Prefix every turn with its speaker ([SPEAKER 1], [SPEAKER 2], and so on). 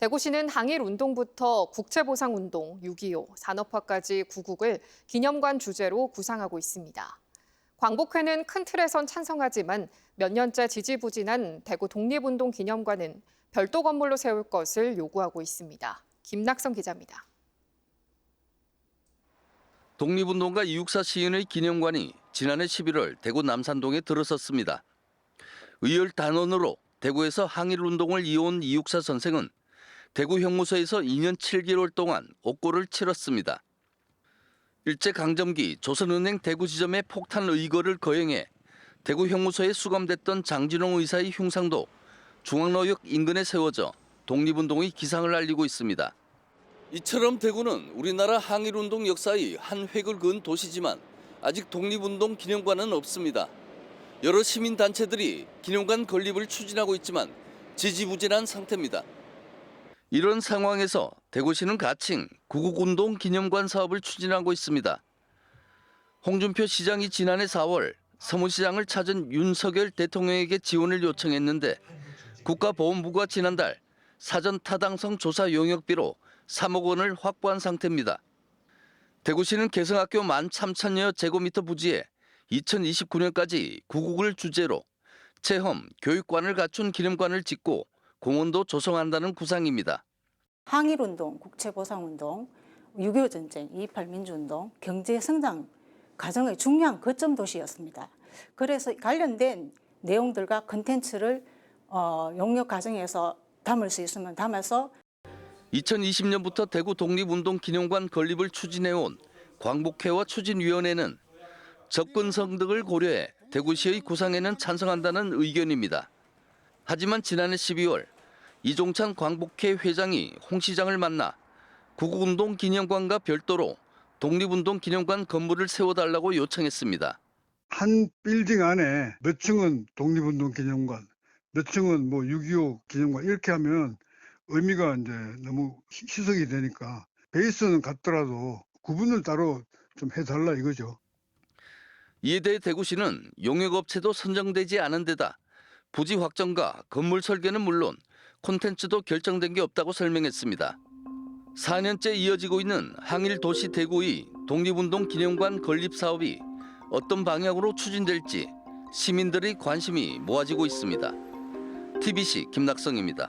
[SPEAKER 1] 대구시는 항일 운동부터 국채보상 운동, 6.25, 산업화까지 구국을 기념관 주제로 구상하고 있습니다. 광복회는 큰 틀에선 찬성하지만 몇 년째 지지부진한 대구 독립운동 기념관은 별도 건물로 세울 것을 요구하고 있습니다. 김낙성 기자입니다.
[SPEAKER 2] 독립운동가 이육사 시인의 기념관이 지난해 11월 대구 남산동에 들어섰습니다. 의열 단원으로 대구에서 항일운동을 이어온 이육사 선생은 대구 형무소에서 2년 7개월 동안 옥고를 치렀습니다. 일제강점기 조선은행 대구 지점에 폭탄 의거를 거행해 대구 형무소에 수감됐던 장진홍 의사의 흉상도 중앙로역 인근에 세워져 독립운동의 기상을 알리고 있습니다. 이처럼 대구는 우리나라 항일운동 역사의 한 획을 그은 도시지만 아직 독립운동 기념관은 없습니다. 여러 시민단체들이 기념관 건립을 추진하고 있지만 지지부진한 상태입니다. 이런 상황에서 대구시는 가칭 구국운동 기념관 사업을 추진하고 있습니다. 홍준표 시장이 지난해 4월 서문시장을 찾은 윤석열 대통령에게 지원을 요청했는데 국가보훈부가 지난달 사전 타당성 조사 용역비로 3억 원을 확보한 상태입니다. 대구시는 개성학교 13,000여 제곱미터 부지에 2029년까지 구국을 주제로 체험, 교육관을 갖춘 기념관을 짓고 공원도 조성한다는 구상입니다.
[SPEAKER 3] 항일운동, 국채보상운동, 6.25 전쟁, 2.28 민주운동, 경제 성장 과정의 중요한 거점 도시였습니다. 그래서 관련된 내용들과 컨텐츠를 어, 용역 과정에서 담을 수 있으면 담아서
[SPEAKER 2] 2020년부터 대구 독립운동 기념관 건립을 추진해온 광복회와 추진위원회는 접근성 등을 고려해 대구시의 구상에는 찬성한다는 의견입니다. 하지만 지난해 12월 이종찬 광복회 회장이 홍 시장을 만나 구국운동 기념관과 별도로 독립운동 기념관 건물을 세워달라고 요청했습니다.
[SPEAKER 4] 한 빌딩 안에 몇 층은 독립운동 기념관, 몇 층은 뭐 6.25 기념관 이렇게 하면 의미가 이제 너무 희- 희석이 되니까 베이스는 같더라도 구분을 따로 좀 해달라 이거죠.
[SPEAKER 2] 이에 대해 대구시는 용역업체도 선정되지 않은 데다 부지 확정과 건물 설계는 물론 콘텐츠도 결정된 게 없다고 설명했습니다. 4년째 이어지고 있는 항일 도시 대구의 독립운동 기념관 건립 사업이 어떤 방향으로 추진될지 시민들의 관심이 모아지고 있습니다. TBC 김낙성입니다.